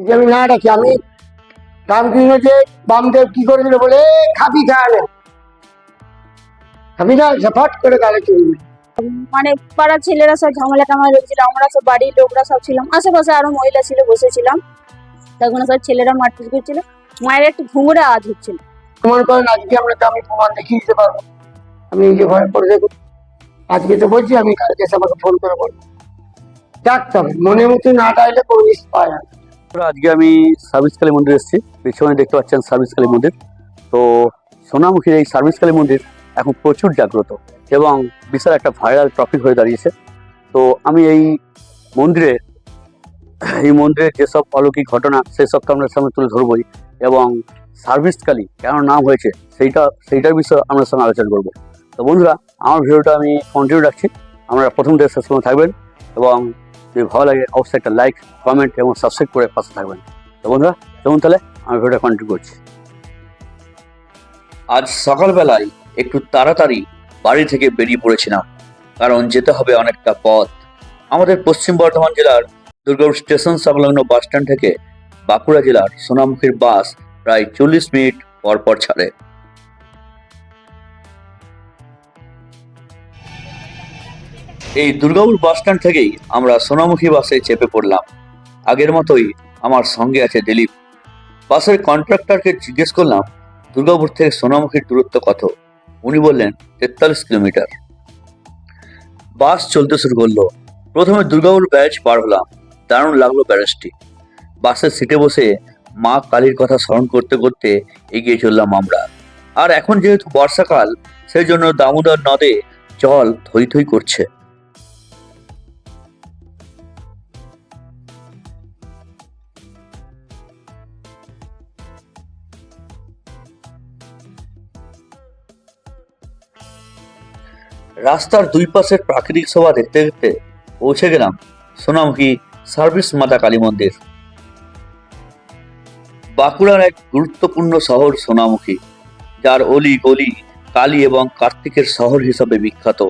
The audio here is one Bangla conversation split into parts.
যে আমি না ডাকি আমি রামকৃষ্ণ যে বামদেব কি করেছিল বলে "এ, খাবি খাওয়ালে খাবি না ঝাপাট করে গালে চলবে মানে পাড়ার ছেলেরা সব ঝামেলা টামেলা লেগেছিল আমরা সব বাড়ির লোকরা সব ছিলাম আশেপাশে আরও মহিলা ছিল বসেছিলাম। তখন সব ছেলেরা মারপিট করছিল মায়ের একটু ঘুঙুরে আওয়াজ হচ্ছিল। প্রমাণ করেন আজকে আপনাকে আমি প্রমাণ দেখিয়ে দিতে পারব। আমি নিজে ঘরে পড়ে দেখুন আজকে তো বলছি আমি কালকে এসে আমাকে ফোন করে বলব। ডাকতে হবে মনের মতো না ডাইলে কোনো পাওয়া যায় না। আজকে আমি সার্ভিস কালী মন্দির এসেছি। পেছনে দেখতে পাচ্ছেন সার্ভিস কালী মন্দির। তো সোনামুখীর এই সার্ভিস কালী মন্দির এখন প্রচুর জাগ্রত এবং বিশাল একটা ভাইরাল টপিক হয়ে দাঁড়িয়েছে। তো আমি এই মন্দিরে, এই মন্দিরের যেসব অলৌকিক ঘটনা সেই সব তো আপনার সামনে তুলে ধরবই এবং সার্ভিস কালী কেন নাম হয়েছে, সেইটা, সেইটার বিষয়ে আপনার সঙ্গে আলোচনা করব। তো বন্ধুরা, আমার ভিডিওটা আমি কন্টিনিউ রাখছি। আমরা প্রথম থেকে শেষ থাকবেন। এবং যদি ভালো লাগে, অবশ্যই একটা লাইক কমেন্ট এবং সাবস্ক্রাইব করে পাশে থাকবেন। তো বন্ধুরা যেমন তাহলে আমি ভিডিওটা কন্টিনিউ করছি। আজ সকালবেলায় একটু তাড়াতাড়ি বাড়ি থেকে বেরিয়ে পড়েছিলাম, কারণ যেতে হবে অনেকটা পথ। আমাদের পশ্চিম বর্ধমান জেলার দুর্গাপুর স্টেশন সংলগ্ন বাস স্ট্যান্ড থেকে বাঁকুড়া জেলার সোনামুখীর বাস প্রায় চল্লিশ মিনিট পর পর ছাড়ে। এই দুর্গাপুর বাস স্ট্যান্ড থেকেই আমরা সোনামুখী বাসে চেপে পড়লাম। আগের মতোই আমার সঙ্গে আছে দিলীপ। বাসের কন্ট্রাক্টরকে জিজ্ঞেস করলাম, দুর্গাপুর থেকে সোনামুখীর দূরত্ব কত? উনি বললেন, তেতাল্লিশ কিলোমিটার। বাস চলতে শুরু করল। প্রথমে দুর্গাপুর ব্যারেজ পার হলাম। দারুণ লাগল ব্যারেজটি। বাসের সিটে বসে মা কালীর কথা স্মরণ করতে করতে এগিয়ে চললাম আমরা। আর এখন যেহেতু বর্ষাকাল, সেই জন্য দামোদর নদে জল থই থই করছে। রাস্তার দুই পাশের প্রাকৃতিক শোভা দেখতে দেখতে পৌঁছে গেলাম সোনামুখী সার্ভিস মাতা কালী মন্দির। বাঁকুড়ার এক গুরুত্বপূর্ণ শহর সোনামুখী, যার অলি গলি কালী এবং কার্তিকের শহর হিসাবে বিখ্যাত।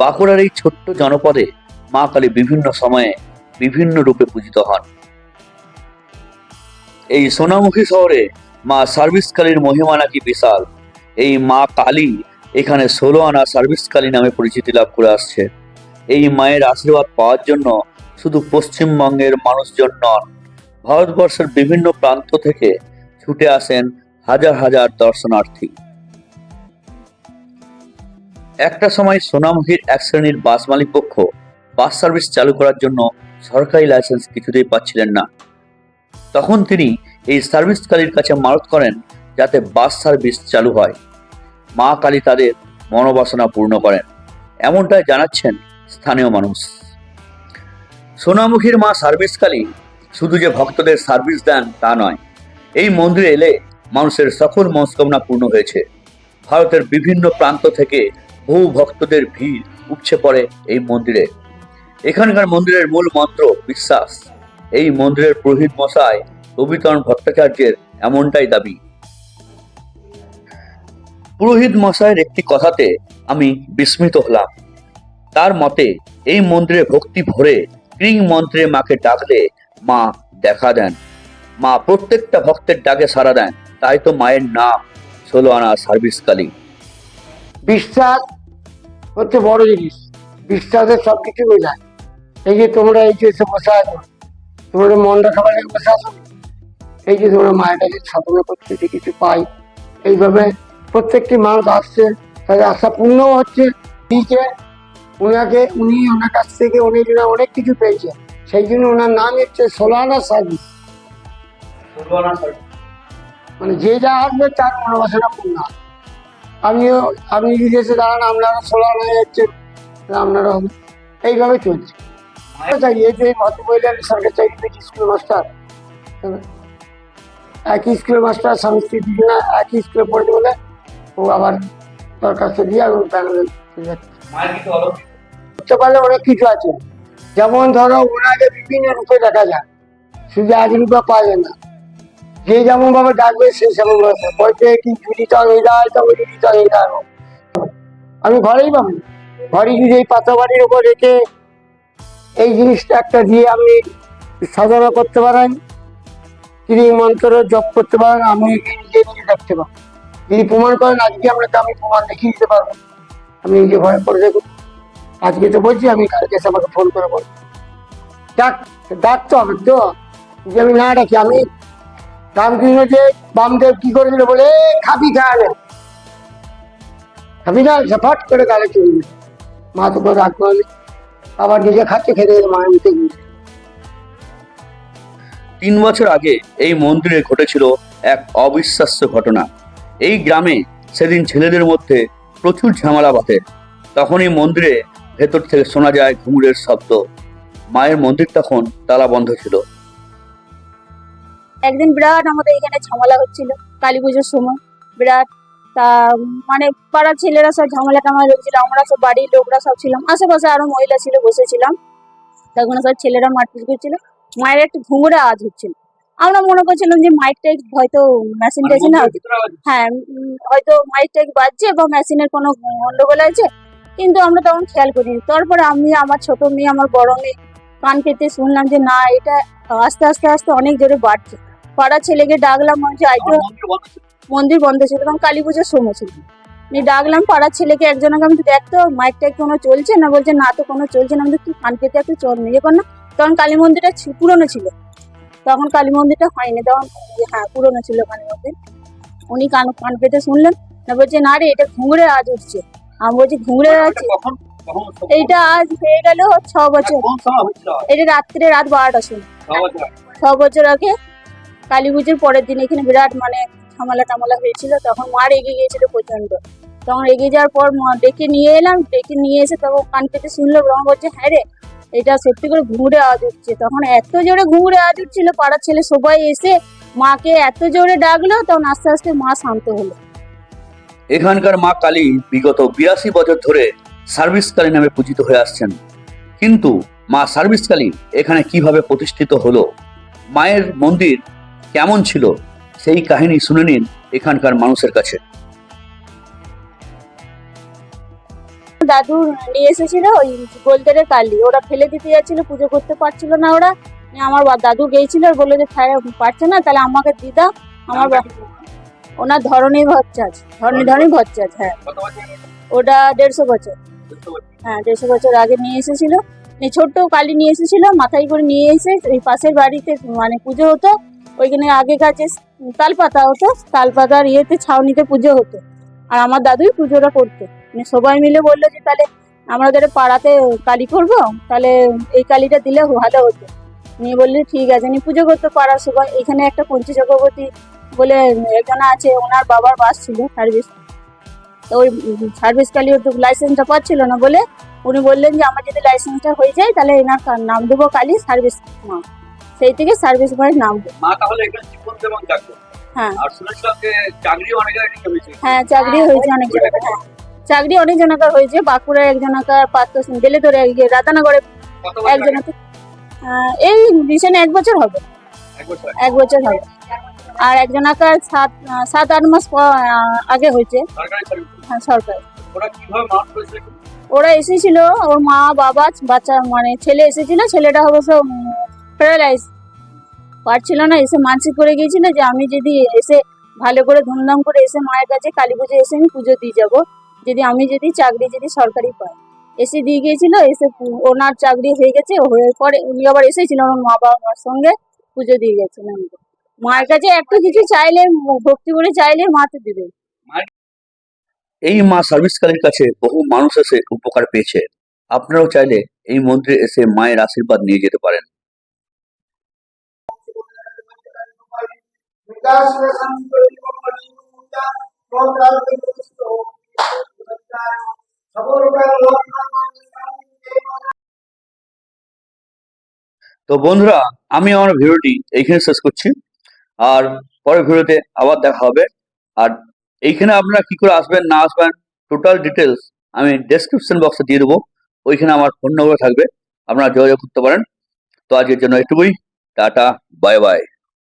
বাঁকুড়ার এই ছোট্ট জনপদে মা কালী বিভিন্ন সময়ে বিভিন্ন রূপে পূজিত হন। এই সোনামুখী শহরে মা সার্ভিস কালীর মহিমা নাকি বিশাল। এই মা কালী এখানে ষোলো আনা সার্ভিস কালী নামে পরিচিতি লাভ করে আসছে। এই মায়ের আশীর্বাদ পাওয়ার জন্য শুধু পশ্চিমবঙ্গের মানুষজন নন, ভারতবর্ষের বিভিন্ন প্রান্ত থেকে ছুটে আসেন হাজার হাজার দর্শনার্থী। একটা সময় সোনামুখীর এক শ্রেণির বাস মালিক পক্ষ বাস সার্ভিস চালু করার জন্য সরকারি লাইসেন্স কিছুতেই পাচ্ছিলেন না। তখন তিনি এই সার্ভিস কালীর কাছে মারত করেন যাতে বাস সার্ভিস চালু হয়। মা কালী তাদের মনোবাসনা পূর্ণ করেন। এমনটাই জানাচ্ছেন স্থানীয় মানুষ। সোনামুখীর মা সার্ভিস কালী শুধু যে ভক্তদের সার্ভিস দেন তা নয়, এই মন্দিরে এলে মানুষের সকল মনস্কামনা পূর্ণ হয়েছে। ভারতের বিভিন্ন প্রান্ত থেকে বহু ভক্তদের ভিড় উপচে পড়ে এই মন্দিরে। এখানকার মন্দিরের মূল মন্ত্র বিশ্বাস। এই মন্দিরের পুরোহিত মশাই রবিচরণ ভট্টাচার্যের এমনটাই দাবি। পুরোহিত মশাইয়ের একটি কথাতে আমি বিস্মিত হলাম। তার মতে, এই মন্দিরে ভক্তি ভরে ক্রিং মন্ত্রে মাকে ডাকলে মা দেখা দেন। মা প্রত্যেকটা ভক্তের ডাকে সাড়া দেন, তাই তো মায়ের নাম ষোলো আনা সার্ভিস কালী বিশ্বাস হচ্ছে বড় জিনিস। বিশ্বাসের সব কিছু বোঝায় এই যে তোমরা এই যে এসে বসে আছো, তোমরা মনটা খাবার বসে এই যে তোমরা মায়ের কাছে সাধনা করতে যে কিছু পাই, এইভাবে প্রত্যেকটি মানুষ আসছে তাদের আশা পূর্ণও হচ্ছে। দিয়েছে উনাকে উনি ওনার কাছ থেকে অনেক অনেক কিছু পেয়েছে। সেই জন্য ওনার নাম হচ্ছে সোলানা সার্ভিস মানে যে যা আসবে তার মনোবাসনা পূর্ণ। আপনিও আপনি বিদেশে দাঁড়ান আপনারা হয়ে যাচ্ছেন আপনারা হবে এইভাবে চলছে। এই যে সরকার চাকরি পেয়েছি স্কুল মাস্টার। একই স্কুলের মাস্টার স্ত্রী একই স্কুলে পড়তে বলে ও আবার দরখাস্ত দিয়ে এবং প্যানেলে করতে পারলে অনেক কিছু আছে। যেমন ধরো ওনাকে বিভিন্ন রূপে দেখা যায় শুধু এক রূপে পাওয়া যায় না। যে যেমন ভাবে ডাকবে সে সেমন ভাবে বলতে কি চুরি তো এই দাঁড়ায় তো ওই চুরি তো এই দাঁড়ানো আমি ঘরেই পাবো। ঘরে যদি এই পাতা বাড়ির উপর রেখে এই জিনিসটা একটা দিয়ে আপনি সাধনা করতে পারেন। তিনি মন্ত্র জপ করতে পারেন। আমি নিজে নিজে দেখতে পাবো। যদি প্রমাণ করেন আজকে আপনাকে আমি প্রমাণ দেখিয়ে দিতে পারব। আমি নিজে ভয় করে দেখুন। আজকে তো বলছি আমি কালকে এসে আমাকে ফোন করে বলব। ডাক ডাকতে হবে তো। যে আমি না ডাকি আমি রামকৃষ্ণ যে বামদেব কি করেছিল বলে "এ, খাবি খাওয়ালে খাবি না সে করে গালে চলে গেছে মা তো করে রাগ করলে আবার নিজে খাচ্ছে খেতে খেতে মায়ের মুখে গিয়েছে তিন বছর আগে এই মন্দিরে ঘটেছিল এক অবিশ্বাস্য ঘটনা। এই গ্রামে সেদিন ছেলেদের মধ্যে প্রচুর ঝামেলা বাঁধে। তখনই মন্দিরে ভেতর থেকে শোনা যায় ঘুঙুরের শব্দ। মায়ের মন্দির তখন তালা বন্ধ ছিল। একদিন বিরাট আমাদের এখানে ঝামেলা হচ্ছিল কালী পুজোর সময়। বিরাট, তা মানে পাড়ার ছেলেরা সব ঝামেলা টামেলা লেগেছিল আমরা সব বাড়ির লোকরা সব ছিলাম। আশেপাশে আরও মহিলা ছিল, বসেছিলাম। তখন সব ছেলেরা মারপিট করছিল। মায়ের একটু ঘুঙুরে আওয়াজ হচ্ছিল। আমরা মনে করছিলাম যে মাইক টাইক হয়তো মেশিন টেশিন হ্যাঁ হয়তো মাইক টাইক বাজছে বা মেশিনের কোনো গন্ডগোল আছে কিন্তু আমরা তখন খেয়াল করিনি। তারপরে আমি আমার ছোট মেয়ে আমার বড় মেয়ে কান পেতে শুনলাম যে না এটা আস্তে আস্তে আস্তে অনেক জোরে বাড়ছে। পাড়ার ছেলেকে ডাকলাম যে আইতো মন্দির বন্ধ ছিল। তখন কালী পুজোর সময় ছিল। আমি ডাকলাম পাড়ার ছেলেকে একজনকে আমি তো দেখতো মাইক টাইক কোনো চলছে না? বলছে না তো কোনো চলছে না। আমি তুই কান পেতে একটু চল কর না। তখন কালী মন্দিরটা পুরনো ছিল। তখন কালী মন্দিরটা হয়নি তখন হ্যাঁ পুরনো ছিল কালী মন্দির। উনি কান কান পেতে শুনলেন না বলছে না রে এটা ঘুঙড়ে আজ উঠছে। আমি বলছি ঘুঙড়ে আছে এইটা আজ হয়ে গেল ছ বছর। এটা রাত্রে রাত বারোটার সময়। ছ বছর আগে। কালী পুজোর পরের দিন এখানে বিরাট মানে ঝামেলা টামালা হয়েছিল তখন মার এগিয়ে গিয়েছিল প্রচণ্ড তখন এগিয়ে যাওয়ার পর মা ডেকে নিয়ে এলাম ডেকে নিয়ে এসে তখন কান পেতে শুনলো তখন বলছে হ্যাঁ রে এটা সত্যি করে ঘুঙুরে আওয়াজ উঠছে তখন এত জোরে ঘুঙুরে আওয়াজ উঠছিল পাড়ার ছেলে সবাই এসে মাকে এত জোরে ডাকলো, তখন আস্তে আস্তে মা শান্ত হলো। এখানকার মা কালী বিগত বিরাশি বছর ধরে সার্ভিস কালী নামে পূজিত হয়ে আসছেন। কিন্তু মা সার্ভিস কালী এখানে কীভাবে প্রতিষ্ঠিত হলো, মায়ের মন্দির কেমন ছিল, সেই কাহিনী শুনে নিন এখানকার মানুষের কাছে। দাদু নিয়ে এসেছিল ওই গোলদের কালি। ওরা ফেলে দিতে যাচ্ছিল পুজো করতে পারছিল না ওরা। আমার দাদু গিয়েছিল আর বলল যে "থায়, পারছে না তাহলে আমাকে দিদা আমার ওনার ধরনী ভচ্চাজ ধরনী ধরনী ভচ্চাজ হ্যাঁ। ওটা দেড়শো বছর। হ্যাঁ দেড়শো বছর আগে নিয়ে এসেছিল। ছোট্ট কালী নিয়ে এসেছিল মাথায় করে নিয়ে এসে এই পাশের বাড়িতে মানে পুজো হতো। ওইখানে আগেকার যে তালপাতা হতো তালপাতার ইয়েতে ছাউনিতে পুজো হতো। আর আমার দাদুই পুজোটা করতো। মানে সবাই মিলে বলল যে তাহলে আমরা আমাদের পাড়াতে কালী করব তাহলে এই কালীটা দিলে ভালো হতো। নিয়ে বললে ঠিক আছে। নিয়ে পুজো করতো পাড়ার সবাই। এখানে একটা পঞ্চী চক্রবর্তী বলে একজন আছে ওনার বাবার বাস ছিল সার্ভিস। তো ওই সার্ভিস কালী তো লাইসেন্সটা পাচ্ছিল না বলে উনি বললেন যে আমার যদি লাইসেন্সটা হয়ে যায় তাহলে এনার নাম দেবো কালী সার্ভিস মা। সেই থেকে সার্ভিস মায়ের নাম দেবো। মা তাহলে এখানে জীবন এবং হ্যাঁ। আর শুনেছিলাম যে চাকরি অনেক হ্যাঁ চাকরি হয়েছে অনেক জনকার হ্যাঁ। চাকরি অনেক জনকার হয়েছে বাঁকুড়ার এক জনকার পাত্র বেলে রাধানগরে কত এক জনকার আহ, এই রিসেন্ট এক বছর হবে। এক বছর? হবে। আর একজনাকার সাত সাত আট মাস আগে হয়েছে। হ্যাঁ সরকার। ওরা এসেছিল ওর মা বাবা বাচ্চা মানে ছেলে এসেছিল ছেলেটা হবে অবশ্য প্যারালাইজ পারছিল না এসে মানসিক করে গিয়েছিল যে আমি যদি এসে ভালো করে ধুমধাম করে এসে মায়ের কাছে কালী পুজো এসে আমি পুজো দিয়ে যাব। যদি আমি যদি চাকরি যদি সরকারি পাই। এসে দিয়ে গিয়েছিল এসে ওনার চাকরি হয়ে গেছে হয়ে পরে উনি আবার এসেছিল আমার মা বাবা মার সঙ্গে পুজো দিয়ে গেছেন আমাকে। মায়ের কাছে একটু কিছু চাইলে ভক্তি করে চাইলে মা মাতে দিবে। এই মা সার্ভিস কালীর কাছে বহু মানুষ এসে উপকার পেয়েছে। আপনারাও চাইলে এই মন্দিরে এসে মায়ের আশীর্বাদ নিয়ে যেতে পারেন। তো বন্ধুরা, আমি আমার ভিডিওটি এইখানে শেষ করছি। আর পরের ভিডিওতে আবার দেখা হবে। আর এইখানে আপনারা কি করে আসবেন, না আসবেন টোটাল ডিটেলস আমি ডেসক্রিপশন বক্সে দিয়ে দেবো। ওইখানে আমার ফোন নম্বর থাকবে। আপনারা যোগাযোগ করতে পারেন। তো আজকের জন্য এটুকুই টাটা বাই বাই